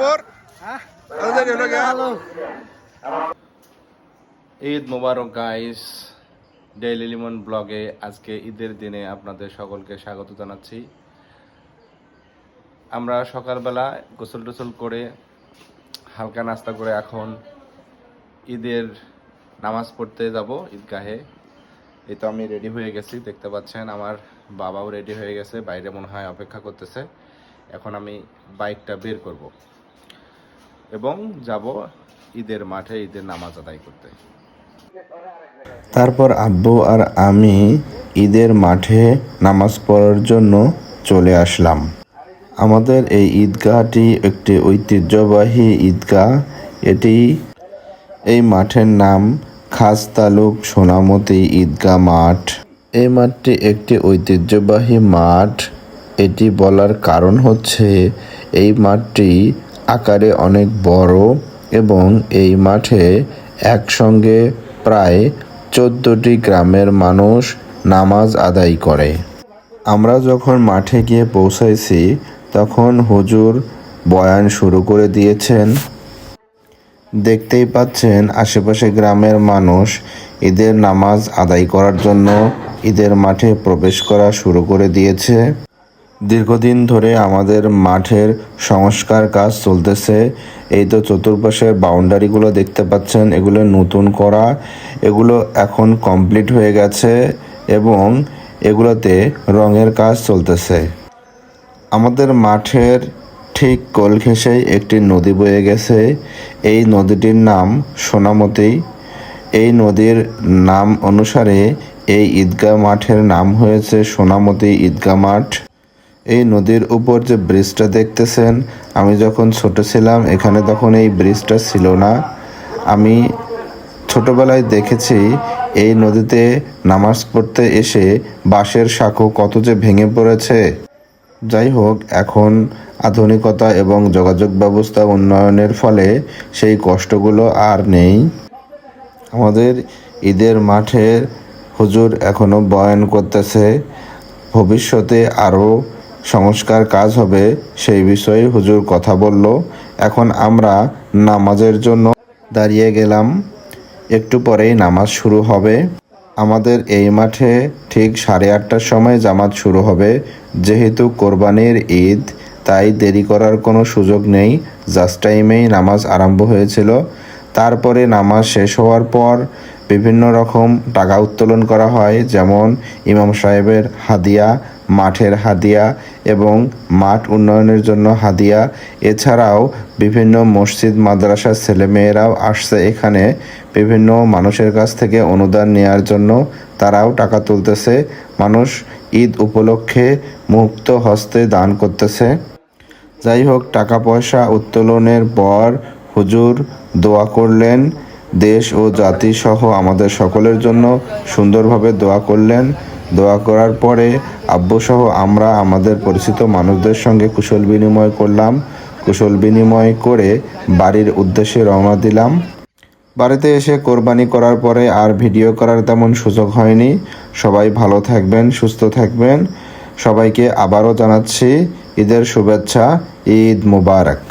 খবর? গিয়া। Eid Mubarak guys daily Limon ব্লগে আজকে ঈদের দিনে আপনাদের সকলকে স্বাগত জানাচ্ছি। আমরা সকালবেলা গোসল টোসল করে হালকা নাস্তা করে এখন ঈদের নামাজ পড়তে যাব ঈদগাহে। এই তো আমি রেডি হয়ে গেছি দেখতে পাচ্ছেন আমার বাবাও রেডি হয়ে গেছে বাইরে মনে হয় অপেক্ষা করতেছে। এখন আমি বাইকটা বের করব। এবং যাব ঈদের মাঠে ঈদের নামাজ আদায় করতে। তারপর আব্বু আর আমি ঈদের মাঠে নামাজ পড়ার জন্য চলে আসলাম। আমাদের এই ঈদগাহটি একটি ঐতিহ্যবাহী ঈদগাহ। এটি এই মাঠের নাম খাস তালুক সোনামতি ঈদগাহ মাঠ। এই মাঠটি একটি ঐতিহ্যবাহী মাঠ। এটি বলার কারণ হচ্ছে এই মাঠটি আকারে অনেক বড় এবং এই মাঠে একসঙ্গে প্রায় চোদ্দটি গ্রামের মানুষ নামাজ আদায় করে। আমরা যখন মাঠে গিয়ে পৌঁছাইছি, তখন হুজুর বয়ান শুরু করে দিয়েছেন। দেখতেই পাচ্ছেন আশেপাশে গ্রামের মানুষ ঈদের নামাজ আদায় করার জন্য ঈদের মাঠে প্রবেশ করা শুরু করে দিয়েছে। দীর্ঘদিন ধরে আমাদের মাঠের সংস্কার কাজ চলতেছে। এই তো চতুর্পাশের বাউন্ডারিগুলো দেখতে পাচ্ছেন, এগুলো নতুন করা, এগুলো এখন কমপ্লিট হয়ে গেছে এবং এগুলোতে রঙের কাজ চলতেছে। আমাদের মাঠের ঠিক কোল ঘেঁষেই একটি নদী বয়ে গেছে। এই নদীটির নাম সোনামতি। এই নদীর নাম অনুসারে এই ঈদগাহ মাঠের নাম হয়েছে সোনামতি ঈদগাহ মাঠ। এই নদীর উপর যে ব্রিজটা দেখতেছেন, আমি যখন ছোট ছিলাম, এখানে তখন এই ব্রিজটা ছিল না। আমি ছোটবেলায় দেখেছি এই নদীতে নামাজ পড়তে এসে বাঁশের সাঁকো কত যে ভেঙে পড়েছে। যাই হোক, এখন আধুনিকতা এবং যোগাযোগ ব্যবস্থা উন্নয়নের ফলে সেই কষ্টগুলো আর নেই। আমাদের ঈদের মাঠের হুজুর এখনও বয়ান করতেছে, ভবিষ্যতে আরও সংস্কার কাজ হবে, সেই বিষয়ে হুজুর কথা বলল। এখন আমরা নামাজের জন্য দাঁড়িয়ে গেলাম। একটু পরেই নামাজ শুরু হবে। আমাদের এই মাঠে ঠিক সাড়ে আটটার সময় জামাত শুরু হবে। যেহেতু কোরবানির ঈদ, তাই দেরি করার কোনো সুযোগ নেই। জাস্ট টাইমেই নামাজ আরম্ভ হয়েছিল। তারপরে নামাজ শেষ হওয়ার পর বিভিন্ন রকম টাকা উত্তোলন করা হয়, যেমন ইমাম সাহেবের হাদিয়া মাঠের হাদিয়া এবং মাঠ উন্নয়নের জন্য হাদিয়া। এছাড়াও বিভিন্ন মসজিদ, মাদ্রাসার ছেলেমেয়েরাও আসছে এখানে। বিভিন্ন মানুষের কাছ থেকে অনুদান নেওয়ার জন্য তারাও টাকা তুলতেছে। মানুষ ঈদ উপলক্ষে মুক্ত হস্তে দান করতেছে। যাই হোক টাকা পয়সা উত্তোলনের পর হুজুর দোয়া করলেন। দেশ ও জাতি সহ আমাদের সকলের জন্য সুন্দরভাবে দোয়া করলেন। দোয়া করার পরে আব্বু সহ আমরা আমাদের পরিচিত মানুষদের সঙ্গে কুশল বিনিময় করলাম। কুশল বিনিময় করে বাড়ির উদ্দেশ্যে রওনা দিলাম। বাড়িতে এসে কোরবানি করার পরে আর ভিডিও করার তেমন সুযোগ হয়নি। সবাই ভালো থাকবেন, সুস্থ থাকবেন। সবাইকে আবারও জানাচ্ছি ঈদের শুভেচ্ছা, ঈদ মুবারক।